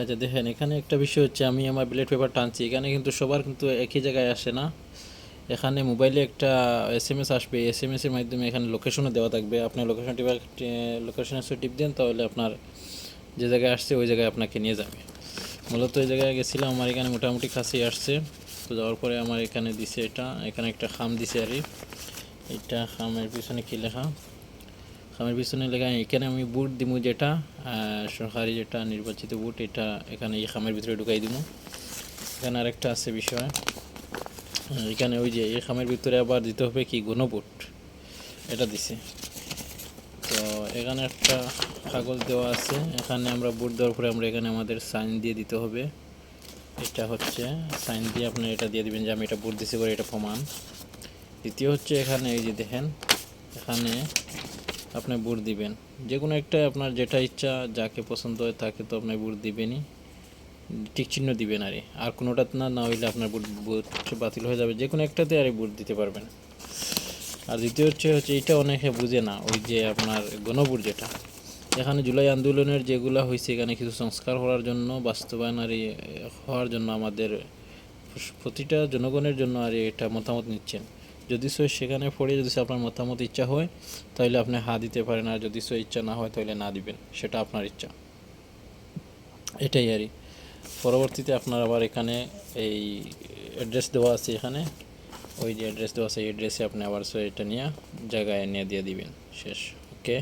আচ্ছা দেখেন, এখানে একটা বিষয় হচ্ছে আমি আমার ব্লেড পেপার টানছি। এখানে কিন্তু সবার কিন্তু একই জায়গায় আসে না। এখানে মোবাইলে একটা এস এম এস আসবে। এস এম এসের মাধ্যমে এখানে লোকেশনও দেওয়া থাকবে। আপনি লোকেশন টিপ লোকেশনে টিপ দেন, তাহলে আপনার যে জায়গায় আসছে, ওই জায়গায় আপনাকে নিয়ে যাবে। মূলত ওই জায়গায় গেছিলাম, আমার এখানে মোটামুটি কাছেই আসছে। তো যাওয়ার পরে আমার এখানে দিছে এটা। এখানে একটা খাম দিছে আর। এটা খামের পিছনে কী লেখা? খামের পিছনে লেখা এখানে আমি বুট দিব যেটা সরকারি যেটা নির্বাচিত বুট, এটা এখানে এই খামের ভিতরে ঢুকাই দিব এখানে আরেকটা আছে বিষয়। এখানে ওই যে, এই খামের ভিতরে আবার দিতে হবে কি গণবুট এটা দিছে। তো এখানে একটা কাগজ দেওয়া আছে। এখানে আমরা বুট দেওয়ার পরে আমরা এখানে আমাদের সাইন দিয়ে দিতে হবে। এটা হচ্ছে, সাইন দিয়ে আপনি এটা দিয়ে দিবেন যে আমি এটা বুট দিছি করে এটা প্রমাণ। দ্বিতীয় হচ্ছে এখানে এই যে দেখেন, এখানে আপনি বুট দিবেন। যে কোনো একটা আপনার যেটা ইচ্ছা, যাকে পছন্দ হয় তাকে তো আপনি বুট দিবেনই। টিক চিহ্ন দিবেন আরে। আর কোনোটা না না হইলে আপনার বুট বুট বাতিল হয়ে যাবে। যে কোনো একটাতে আর বুট দিতে পারবেন। আর দ্বিতীয় হচ্ছে হচ্ছে এটা অনেকে বুঝে না, ওই যে আপনার গণভোট যেটা। এখানে জুলাই আন্দোলনের যেগুলো হয়েছে এখানে কিছু সংস্কার হওয়ার জন্য, বাস্তবায়ন আর হওয়ার জন্য আমাদের প্রতিটা জনগণের জন্য আর এটা মতামত নিচ্ছেন। যদি সো সেখানে পড়ে, যদি আপনার মতামত, ইচ্ছা হয়, তাহলে আপনি হা দিতে পারেন। আর যদি সো ইচ্ছা না হয়, তাহলে না দিবেন। সেটা আপনার ইচ্ছা। এটাই আরই পরবর্তীতে আপনার আবার এখানে এই অ্যাড্রেস দেওয়া আছে এখানে। ওই যে অ্যাড্রেস দেওয়া আছে, এই অ্যাড্রেসে আপনি আবার সো এটা নিয়ে জায়গায় নিয়ে দিয়ে দিবেন। শেষ। ওকে